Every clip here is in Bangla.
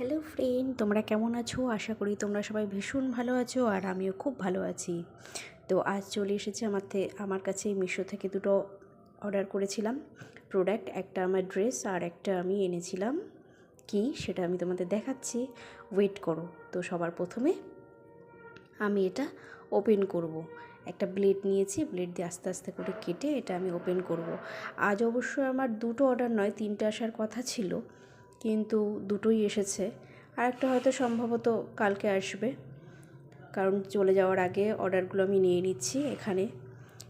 হ্যালো ফ্রেন্ড তোমরা কেমন আছো? আশা করি তোমরা সবাই ভীষণ ভালো আছো আর আমিও খুব ভালো আছি। তো আজ চলে এসেছে আমার আমার কাছে মিশো থেকে দুটো অর্ডার করেছিলাম। প্রোডাক্ট একটা আমার ড্রেস আর একটা আমি এনেছিলাম। কি? সেটা আমি তোমাদের দেখাচ্ছি। ওয়েট করো। তো সবার প্রথমে আমি এটা ওপেন করব। একটা ব্লেড নিয়েছি। ব্লেড দিয়ে আস্তে আস্তে করে কেটে এটা আমি ওপেন করব। আজ অবশ্য আমার দুটো অর্ডার নয়, তিনটে আসার কথা ছিল। কিন্তু দুটোই এসেছে। আর একটা হয়তো সম্ভবত কালকে আসবে। কারণ চলে যাওয়ার আগে অর্ডারগুলো আমি নিয়ে নিচ্ছি এখানে।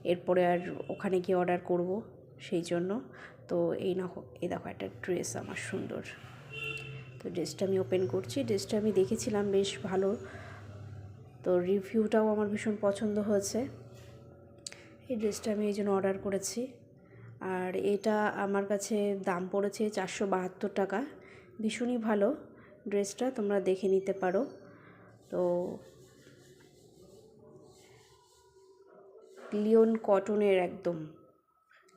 এরপরে আর ওখানে গিয়ে অর্ডার করব সেই জন্য। তো এই না এই দেখো একটা ড্রেস আমার সুন্দর। তো ড্রেসটা আমি ওপেন করছি। ড্রেসটা আমি দেখেছিলাম বেশ ভালো। তো রিভিউটাও আমার ভীষণ পছন্দ হয়েছে। এই ড্রেসটা আমি এই জন্য অর্ডার করেছি। আর এটা আমার কাছে দাম পড়েছে চারশো বাহাত্তর টাকা। ভীষণই ভালো ড্রেসটা তোমরা দেখে নিতে পারো। তো লিওন কটনের একদম।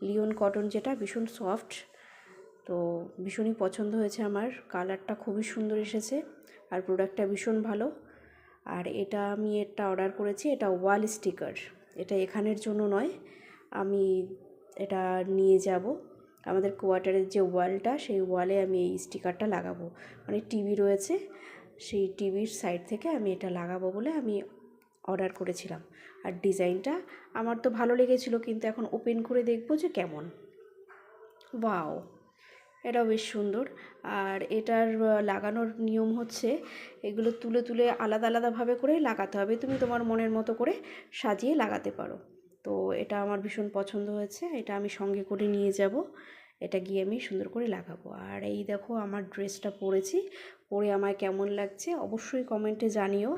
লিওন কটন যেটা ভীষণ সফট, তো ভীষণই পছন্দ হয়েছে আমার। কালারটা খুবই সুন্দর এসেছে আর প্রোডাক্টটা ভীষণ ভালো। আর এটা আমি এটা অর্ডার করেছি, এটা ওয়াল স্টিকার। এটা এখানের জন্য নয়, আমি এটা নিয়ে যাব। আমাদের কোয়ার্টারের যে ওয়ালটা, সেই ওয়ালে আমি এই স্টিকারটা লাগাবো। মানে টিভি রয়েছে, সেই টিভির সাইড থেকে আমি এটা লাগাবো বলে আমি অর্ডার করেছিলাম। আর ডিজাইনটা আমার তো ভালো লেগেছিলো, কিন্তু এখন ওপেন করে দেখব যে কেমন। ওয়াও, এটাও বেশ সুন্দর। আর এটার লাগানোর নিয়ম হচ্ছে এগুলো তুলে তুলে আলাদা আলাদাভাবে করে লাগাতে হবে। তুমি তোমার মনের মতো করে সাজিয়ে লাগাতে পারো। তো এটা আমার ভীষণ পছন্দ হয়েছে। এটা আমি সঙ্গে করে নিয়ে যাব। এটা গিয়ে আমি সুন্দর করে লাগাবো। আর এই দেখো আমার ড্রেসটা পরেছি। পরে আমায় কেমন লাগছে অবশ্যই কমেন্টে জানিও।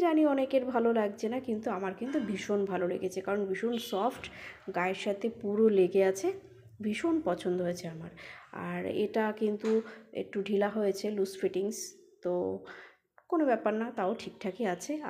জানি অনেকের ভালো লাগছে না, কিন্তু আমার কিন্তু ভীষণ ভালো লেগেছে। কারণ ভীষণ সফট গায়ের সাথে পুরো লেগে আছে। ভীষণ পছন্দ হয়েছে আমার। আর এটা কিন্তু একটু ঢিলা হয়েছে লুজ ফিটিংস তো কোনো ব্যাপার না, তাও ঠিকঠাকই আছে।